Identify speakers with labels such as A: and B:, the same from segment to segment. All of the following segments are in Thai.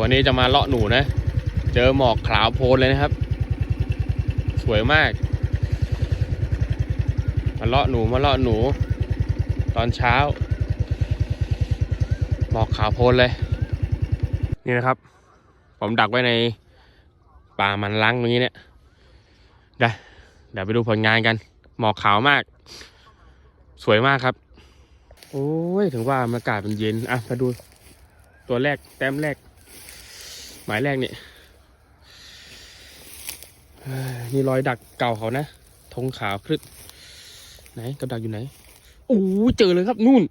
A: วันนี้จะมาเลาะหนูนะ เจอหมอกขาวโพลนเลยนะครับ สวยมาก มาเลาะหนูมาเลาะหนู ตอนเช้า หมอกขาวโพลนเลย นี่นะครับ ผมดักไว้ในป่ามันล้างตรงนี้เนี่ยได้เดี๋ยวไปดูผลงานกัน หมอกขาวมาก สวยมากครับ โอ้ย ถึงว่าอากาศมันเย็น อะ มาดูตัวแรก แต้มแรก หมายแรกเนี่ยเฮ้ยนี่รอยดักเก่าเขานะธงขาวครึดไหนกับดักอยู่ไหนโอ้เจอเลยครับนู่น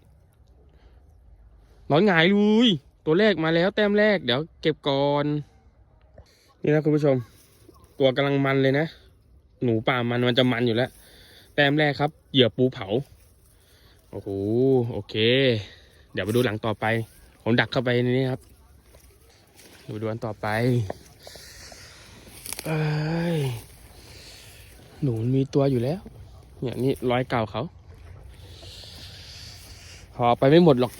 A: นอนหงายเลยตัวแรกมาแล้วแต้มแรกเดี๋ยวเก็บก่อนนี่นะคุณผู้ชม ตัวกำลังมันเลยนะ หนูป่ามันมันจะมันอยู่แล้ว แต้มแรกครับ เหยื่อปูเผา โอ้โห โอเค เดี๋ยวไปดูหลังต่อไป ผมดักเข้าไปในนี้ครับ ดูดูอันต่อไปเอ้ยหนูมีตัวอยู่แล้ว เนี่ยนี่รอยเก่าเขาพอไปไม่หมดหรอก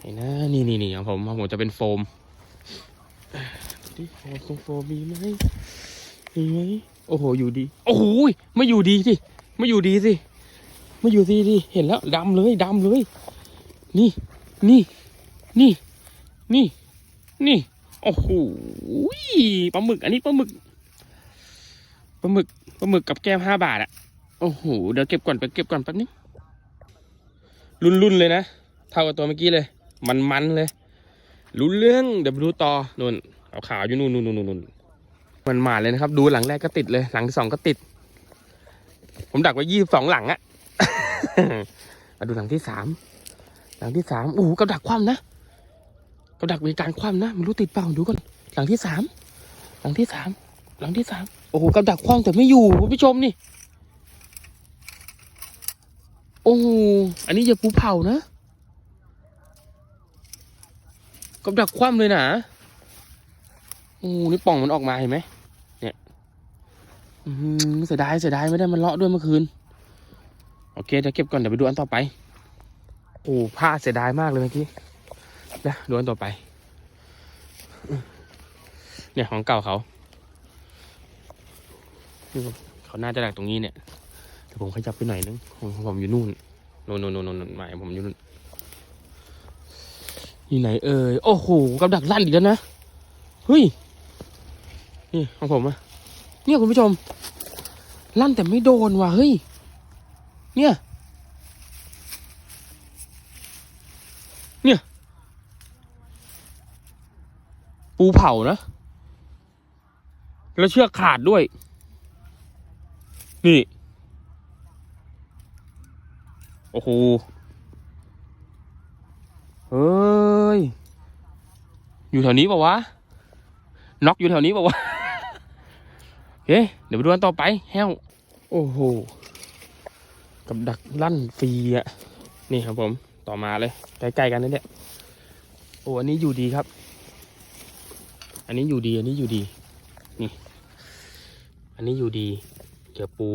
A: เห็นนะนี่นี่นี่ของผมของผมจะเป็นโฟมดูดิโฟมตรงโฟมมีไหมมีไหมโอ้โหอยู่ดี โอ้โหไม่อยู่ดีสิไม่อยู่ดีสิไม่อยู่ดีดิเห็นแล้วดำเลยดำเลย นี่นี่นี่ นี่ นี่ โอ้โหปลาหมึก อันนี้ปลาหมึกปลาหมึกปลาหมึกกับแก้มห้าบาทอะโอ้โห เดี๋ยวเก็บก่อนไปเก็บก่อนแป๊บนึงรุ่นๆเลยนะ เท่ากับตัวเมื่อกี้เลย มันๆเลย รู้เรื่อง เดี๋ยวไปดูต่อนู่นเอาขาวอยู่นู่นนู่นนู่นมันมาเลยนะครับ ดูหลังแรกก็ติดเลย หลังที่สองก็ติด ผมดักไว้ยี่สิบสองหลังอะมาดูหลังที่สามหลังที่สามโอ้โหกับดักคว่ำนะ กับดักมีการคว่ำนะไม่รู้ติดเปล่าดูก่อนหลังที่สามหลังที่สามหลังที่สามโอ้โหกับดักคว่ำแต่ไม่อยู่คุณผู้ชมนี่โอ้โหอันนี้อย่าปูเผานะกับดักคว่ำเลยนะโอ้โหนี่ป่องมันออกมาเห็นไหมเนี่ยอือหือเสียดายเสียดายไม่ได้มันเลาะด้วยเมื่อคืนโอเคเดี๋ยวเก็บก่อนเดี๋ยวไปดูอันต่อไปโอ้พลาเสียดายมากเลยเมื่อกี้ เดี๋ยวดูอันต่อไป เนี่ยของเก่าเขาเขาน่าจะดักตรงนี้เนี่ยเดี๋ยวผมขยับไปหน่อยนึงของผมอยู่นู่นโน่นโน่นโน่นโนนหมายผมอยู่นู่นอยู่ไหนเอ่ยโอ้โหกับดักลั่นอีกแล้วนะเฮ้ยนี่ของผมอะเนี่ยคุณผู้ชม ลั่นแต่ไม่โดนว่ะเฮ้ยเนี่ย ปูเผานะ แล้วเชือกขาดด้วย นี่ โอ้โห เฮ้ย อยู่แถวนี้ป่าวะ น็อกอยู่แถวนี้ป่าวะโอเคเดี๋ยวไปดูกันต่อไป แห้ว โอ้โห กับดักลั่นฟรีอะนี่ครับผม ต่อมาเลย ใกล้ๆกันนี่เนี่ยโอ้อันนี้อยู่ดีครับ อันนี้อยู่ดีอันนี้อยู่ดี นี่ อันนี้อยู่ดีเกี่ยวปู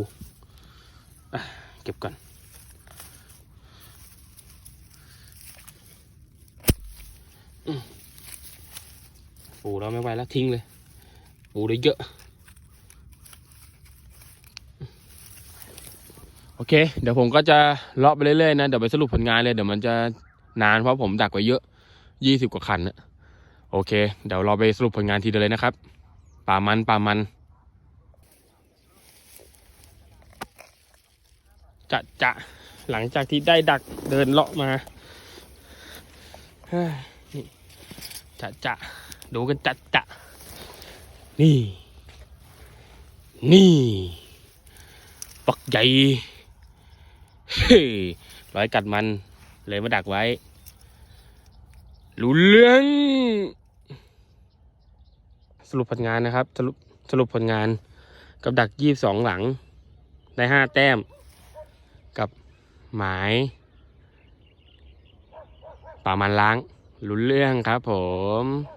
A: อะเก็บก่อน ปูเราไม่ไหวแล้วทิ้งเลย ปูได้เยอะ โอเค เดี๋ยวผมก็จะเลาะไปเรื่อยๆนะ เดี๋ยวไปสรุปผลงานเลย เดี๋ยวมันจะนานเพราะผมดักไว้เยอะยี่สิบกว่าคันนะ โอเค เดี๋ยวเราไปสรุปผลงานทีเดียวเลยนะครับ ป่ามันป่ามัน จะจะหลังจากที่ได้ดักเดินเลาะมานี่จะจะดูกันจะจะนี่ นี่ปักใหญ่เฮ้ยร้อยกัดมันเลยมาดักไว้ รู้เรื่องสรุปผลงานนะครับ สรุปสรุปผลงาน กับดักยี่สองหลัง ได้ห้าแต้ม กับหมายป่ามันล้างรู้เรื่องครับผม